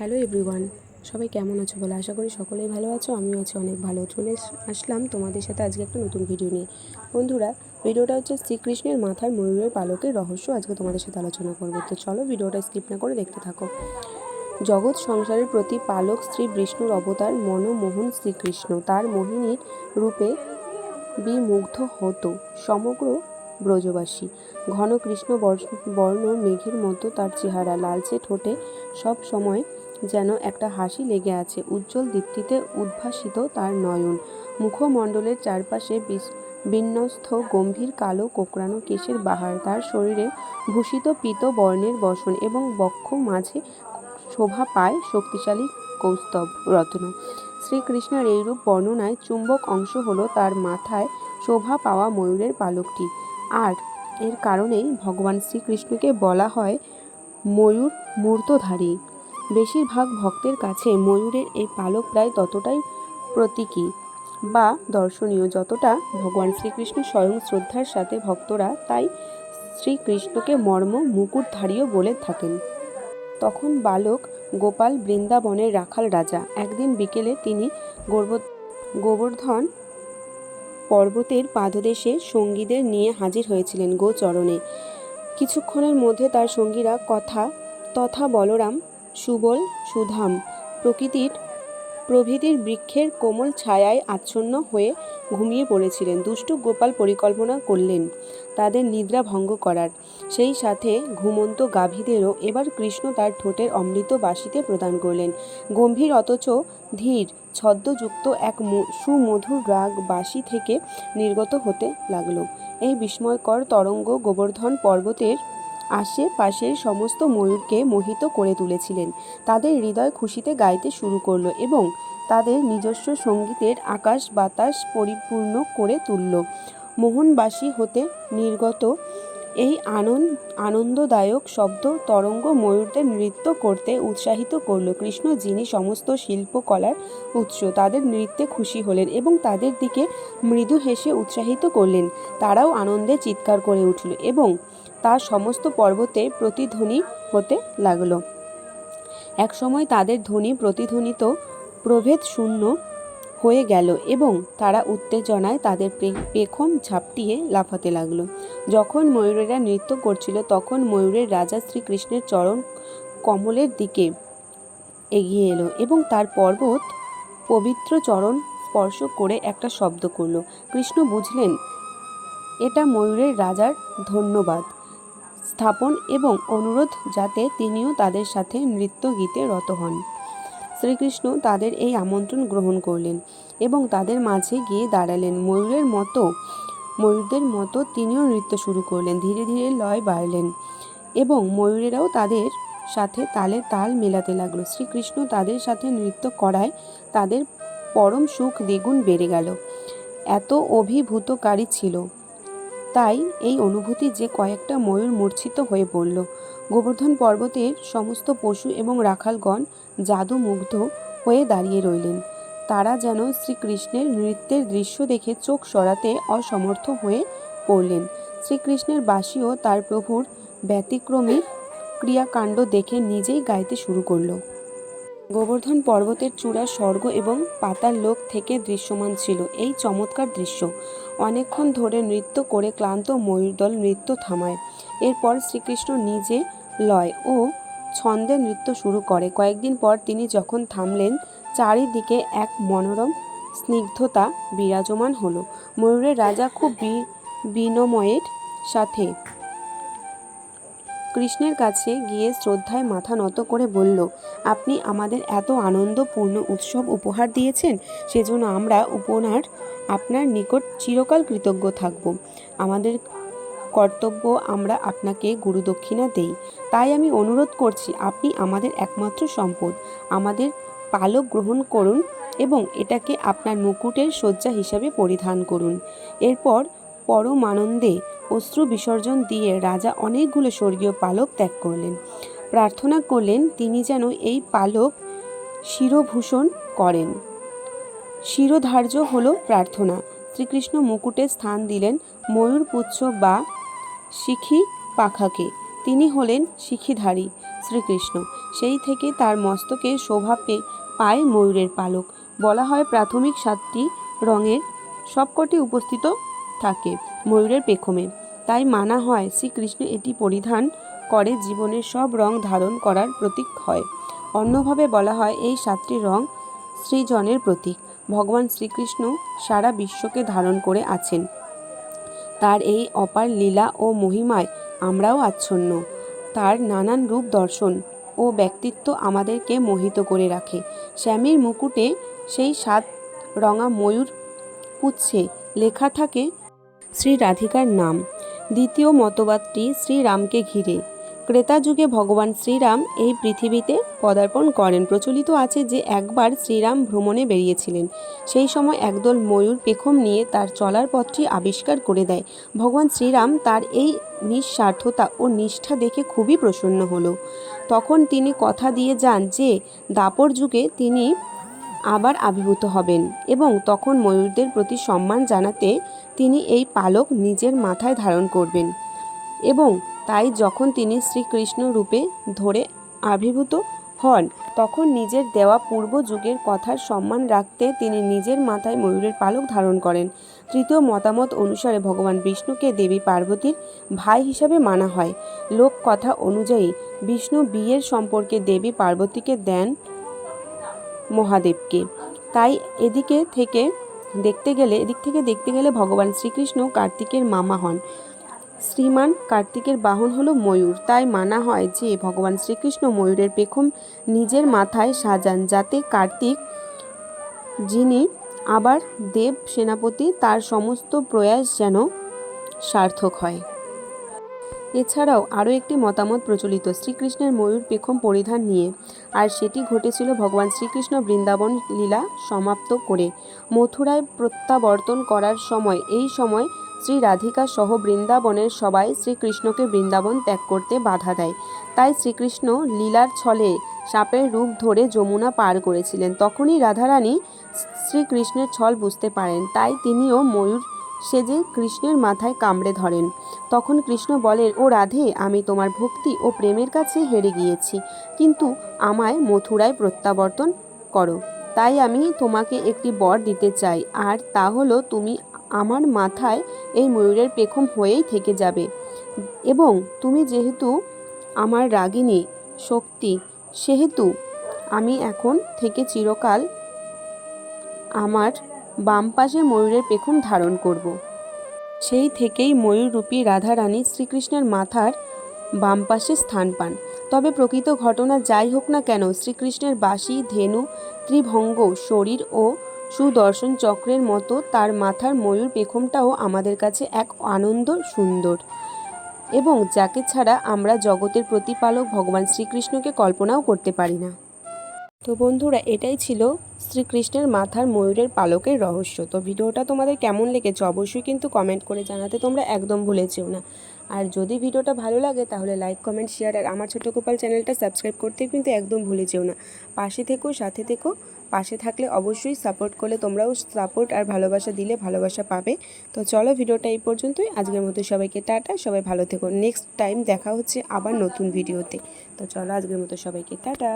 Hello everyone, সবাই কেমন আছো বলে আশা করি সকলেই ভালো আছো, আমিও আছি অনেক ভালো। চলে আসলাম তোমাদের সাথে আজকে একটা নতুন ভিডিও নিয়ে। বন্ধুরা ভিডিওটা হচ্ছে শ্রীকৃষ্ণের মাথার ময়ূরের পালকের রহস্য, আজকে তোমাদের সাথে আলোচনা করব। তো চলো ভিডিওটা স্কিপ না করে দেখতে থাকো। জগৎ সংসারের প্রতি পালক শ্রী বিষ্ণুর অবতার মনমোহন শ্রীকৃষ্ণ। তার মোহিনীর রূপে বিমুগ্ধ হতো সমগ্র ব্রজবাসী। ঘন কৃষ্ণ বর্ণ মেঘের মতো তার চেহারা, লালচে ঠোঁটে সব সময় যেন একটা হাসি লেগে আছে। উজ্জ্বল দীপ্তিতে উদ্ভাসিত তার নয়ন। মুখমণ্ডলের চারপাশে বিন্যস্ত গম্ভীর কালো কোকড়ানো কেশের বাহার। তার শরীরে ভূষিত পীত বর্ণের বসন এবং বক্ষ মাঝে শোভা পায় শক্তিশালী কৌস্তব রত্ন। শ্রীকৃষ্ণের এইরূপ বর্ণনায় চুম্বক অংশ হলো তার মাথায় শোভা পাওয়া ময়ূরের পালকটি। আর এর কারণেই ভগবান শ্রীকৃষ্ণকে বলা হয় ময়ূর মূর্তধারী। বেশিরভাগ ভক্তের কাছে ময়ূরের এই পালক প্রায় ততটাই প্রতীকী বা দর্শনীয় যতটা ভগবান শ্রীকৃষ্ণ স্বয়ং শ্রদ্ধার সাথে ভক্তরা তাই শ্রীকৃষ্ণকে মর্ম মুকুটধারীও বলে থাকেন। তখন বালক গোপাল বৃন্দাবনের রাখাল রাজা একদিন বিকেলে তিনি গোবর- গোবর্ধন পর্বতের পাদদেশে সঙ্গীদের নিয়ে হাজির হয়েছিলেন গোচরণে। কিছুক্ষণের মধ্যে তার সঙ্গীরা কথা তথা বলরাম সুবল সুধাম। প্রকৃতির, প্রভৃতির বৃক্ষের কোমল ছায়ায় আচ্ছন্ন হয়ে ঘুমিয়ে পড়েছিলেন। দুষ্টু গোপাল পরিকল্পনা করলেন তাদের নিদ্রা ভঙ্গ করার। সেই সাথে ঘুমন্ত গাভীদেরও এবার কৃষ্ণ তার ঠোঁটের অমৃত বাসিতে প্রদান করলেন। গম্ভীর অথচ ধীর, ছদ্মযুক্ত এক সুমধুর রাগ বাসি থেকে নির্গত হতে লাগল। এই বিস্ময়কর তরঙ্গ গোবর্ধন পর্বতের আশেপাশের সমস্ত ময়ূরকে মোহিত করে তুলেছিলেন। তাদের হৃদয় খুশিতে গাইতে শুরু করল এবং তাদের নিজস্ব সঙ্গীতের আকাশ বাতাস পরিপূর্ণ করে তুলল। মোহনবাসী হতে নির্গত এই আনন্দ আনন্দদায়ক শব্দ তরঙ্গ ময়ূরদের নৃত্য করতে উৎসাহিত করল। কৃষ্ণ যিনি সমস্ত শিল্পকলার উৎস, তাদের নৃত্যে খুশি হলেন এবং তাদের দিকে মৃদু হেসে উৎসাহিত করলেন। তারাও আনন্দে চিৎকার করে উঠল এবং তার সমস্ত পর্বতে প্রতিধ্বনি হতে লাগল। একসময় তাদের ধ্বনি প্রতিধ্বনিত প্রভেদ শূন্য হয়ে গেল এবং তারা উত্তেজনায় তাদের পেখম ঝাপটিয়ে লাফাতে লাগল। যখন ময়ূরেরা নৃত্য করছিল, তখন ময়ূরের রাজা শ্রীকৃষ্ণের চরণ কমলের দিকে এগিয়ে এলো এবং তার পর্বত পবিত্র চরণ স্পর্শ করে একটা শব্দ করল। কৃষ্ণ বুঝলেন, এটা ময়ূরের রাজার ধন্যবাদ। স্থাপন এবং অনুরোধ যাতে তিনিও তাদের সাথে নৃত্য গীতে রত হন। শ্রীকৃষ্ণ তাদের এই আমন্ত্রণ গ্রহণ করলেন এবং তাদের মাঝে গিয়ে দাঁড়ালেন। ময়ূরের মতো, ময়ূরদের মতো তিনিও নৃত্য শুরু করলেন। ধীরে ধীরে লয় বাড়লেন এবং ময়ূরেরাও তাদের সাথে তালে তাল মেলাতে লাগল। শ্রীকৃষ্ণ তাদের সাথে নৃত্য করায় তাদের পরম সুখ দ্বিগুণ বেড়ে গেল। এত অভিভূতকারী ছিল। তাই এই অনুভূতি যে কয়েকটা ময়ূর মূর্ছিত হয়ে পড়ল। গোবর্ধন পর্বতের সমস্ত পশু এবং রাখালগণ জাদুমুগ্ধ হয়ে দাঁড়িয়ে রইলেন। তারা যেন শ্রীকৃষ্ণের নৃত্যের দৃশ্য দেখে চোখ সরাতে অসমর্থ হয়ে পড়লেন। শ্রীকৃষ্ণের বাসীও তার প্রভুর ব্যতিক্রমী ক্রিয়াকাণ্ড দেখে নিজেই গাইতে শুরু করল। গোবর্ধন পর্বতের চূড়া স্বর্গ এবং পাতার লোক থেকে দৃশ্যমান ছিল এই চমৎকার দৃশ্য। অনেকক্ষণ ধরে নৃত্য করে ক্লান্ত ময়ূরদল নৃত্য থামায়। এরপর শ্রীকৃষ্ণ নিজে লয় ও ছন্দে নৃত্য শুরু করে। কয়েকদিন পর তিনি যখন থামলেন, চারিদিকে এক মনোরম স্নিগ্ধতা বিরাজমান হলো। ময়ূরের রাজা খুব বিনময়ের সাথে কৃষ্ণের কাছে গিয়ে শ্রদ্ধায় মাথা নত করে বলল, আপনি আমাদের এত আনন্দপূর্ণ উৎসব উপহার দিয়েছেন, সেজন্য আমরা উপনার আপনার নিকট চিরকাল কৃতজ্ঞ থাকব। আমাদের কর্তব্য আমরা আপনাকে গুরুদক্ষিণা দেই। তাই আমি অনুরোধ করছি, আপনি আমাদের একমাত্র সম্পদ। আমাদের পালক গ্রহণ করুন এবং এটাকে আপনার মুকুটের শয্যা হিসাবে পরিধান করুন। এরপর পরমানন্দে অশ্রু বিসর্জন দিয়ে রাজা অনেকগুলো স্বর্গীয় পালক ত্যাগ করলেন। প্রার্থনা করলেন তিনি যেন এই পালক শিরভূষণ করেন। শিরোধার্য হলো প্রার্থনা। শ্রীকৃষ্ণ মুকুটে স্থান দিলেন ময়ূরপুচ্ছ বা শিখি পাখাকে। তিনি হলেন শিখিধারী শ্রীকৃষ্ণ। সেই থেকে তার মস্তকে শোভা পে, পায় ময়ূরের পালক। বলা হয় প্রাথমিক সাতটি রঙের সবকটি উপস্থিত থাকে ময়ূরের পেখমে। তাই মানা হয় শ্রীকৃষ্ণ এটি পরিধান করে জীবনের সব রং ধারণ করার প্রতীক হয়। অন্যভাবে বলা হয় এই সাতটি রং সৃজনের প্রতীক। ভগবান শ্রীকৃষ্ণ সারা বিশ্বকে ধারণ করে আছেন। তার এই অপার লীলা ও মহিমায় আমরাও আচ্ছন্ন। তার নানান রূপ দর্শন ও ব্যক্তিত্ব আমাদেরকে মোহিত করে রাখে। শ্যামের মুকুটে সেই সাত রঙা ময়ূর পুচ্ছে লেখা থাকে শ্রী রাধিকার নাম। দ্বিতীয় মতবাদটি শ্রীরামকে ঘিরে। ক্রেতা যুগে ভগবান শ্রীরাম এই পৃথিবীতে পদার্পণ করেন। প্রচলিত আছে যে একবার শ্রীরাম ভ্রমণে বেরিয়েছিলেন। সেই সময় একদল ময়ূর পেখম নিয়ে তার চলার পথটি আবিষ্কার করে দেয়। ভগবান শ্রীরাম তার এই নিঃস্বার্থতা ও নিষ্ঠা দেখে খুবই প্রসন্ন হলো। তখন তিনি কথা দিয়ে যান যে দাপর যুগে তিনি আবার আবির্ভূত হবেন এবং তখন ময়ূরদের প্রতি সম্মান জানাতে তিনি এই পালক নিজের মাথায় ধারণ করবেন এবং তাই যখন তিনি শ্রীকৃষ্ণ রূপে ধরে আবির্ভূত হন, তখন নিজের দেওয়া পূর্ব যুগের কথার সম্মান রাখতে তিনি নিজের মাথায় ময়ূরের পালক ধারণ করেন। তৃতীয় মতামত অনুসারে ভগবান বিষ্ণুকে দেবী পার্বতীর ভাই হিসাবে মানা হয়। লোক কথা অনুযায়ী বিষ্ণু বিয়ের সম্পর্কে দেবী পার্বতীকে দেন মহাদেবকে। তাই এদিকে থেকে দেখতে গেলে, এদিক থেকে দেখতে গেলে ভগবান শ্রীকৃষ্ণ কার্তিকের মামা হন। শ্রীমান কার্তিকের বাহন হলো ময়ূর। তাই মানা হয় যে, ভগবান শ্রীকৃষ্ণ ময়ূরের পেখম নিজের মাথায় সাজান যাতে কার্তিক, যিনি আবার দেব সেনাপতি, তার সমস্ত প্রয়াস যেন সার্থক হয়। এছাড়াও আরও একটি মতামত প্রচলিত, শ্রীকৃষ্ণের ময়ূর পেখম পরিধান নিয়ে। আর সেটি ঘটেছিল ভগবান শ্রীকৃষ্ণ বৃন্দাবন লীলা সমাপ্ত করে। মথুরায় প্রত্যাবর্তন করার সময়, এই সময় শ্রী রাধিকা সহ বৃন্দাবনের সবাই শ্রীকৃষ্ণকে বৃন্দাবন ত্যাগ করতে বাধা দেয়। তাই শ্রীকৃষ্ণ লীলার ছলে সাপের রূপ ধরে যমুনা পার করেছিলেন। তখনই রাধারানী শ্রীকৃষ্ণের ছল বুঝতে পারেন, তাই তিনিও ময়ূর সেজে কৃষ্ণের মাথায় কামড়ে ধরেন। তখন কৃষ্ণ বলেন, ও রাধে, আমি তোমার ভক্তি ও প্রেমের কাছে হেরে গিয়েছি, কিন্তু আমায় মথুরায় প্রত্যাবর্তন করো। তাই আমি তোমাকে একটি বর দিতে চাই, আর তা হলো তুমি আমার মাথায় এই ময়ূরের পেখম হয়েই থেকে যাবে। এবং তুমি যেহেতু আমার রাগিনী শক্তি, সেহেতু আমি এখন থেকে চিরকাল আমার বাম পাশে ময়ূরের পেখম ধারণ করব। সেই থেকেই ময়ূররূপী রাধারানী শ্রীকৃষ্ণের মাথার বাম পাশে স্থান পান। তবে প্রকৃত ঘটনা যাই হোক না কেন, শ্রীকৃষ্ণের বাসি, ধেনু, ত্রিভঙ্গ, শরীর ও সুদর্শন চক্রের মতো তার মাথার ময়ূর পেখমটাও আমাদের কাছে এক আনন্দ সুন্দর। এবং যাকে ছাড়া আমরা জগতের প্রতিপালক ভগবান শ্রীকৃষ্ণকে কল্পনাও করতে পারি না। তো বন্ধুরা, এটাই ছিল শ্রীকৃষ্ণের মাথার ময়ূরের পালকের রহস্য। তো ভিডিওটা তোমাদের কেমন লেগেছে অবশ্যই কিন্তু কমেন্ট করে জানাতে তোমরা একদম ভুলে না। আর যদি ভিডিওটা ভালো লাগে, তাহলে লাইক কমেন্ট শেয়ার আর আমার ছোটো গোপাল চ্যানেলটা সাবস্ক্রাইব করতে কিন্তু একদম ভুলে যেও না। পাশে থেকো, সাথে থেকো, পাশে থাকলে অবশ্যই সাপোর্ট করলে তোমরাও সাপোর্ট আর ভালোবাসা দিলে ভালোবাসা পাবে। তো চলো ভিডিওটা এই পর্যন্তই। আজকের মতো সবাইকে টাটা, সবাই ভালো থেকো। নেক্সট টাইম দেখা হচ্ছে আবার নতুন ভিডিওতে তো চলো আজকের মতো সবাইকে টাটা।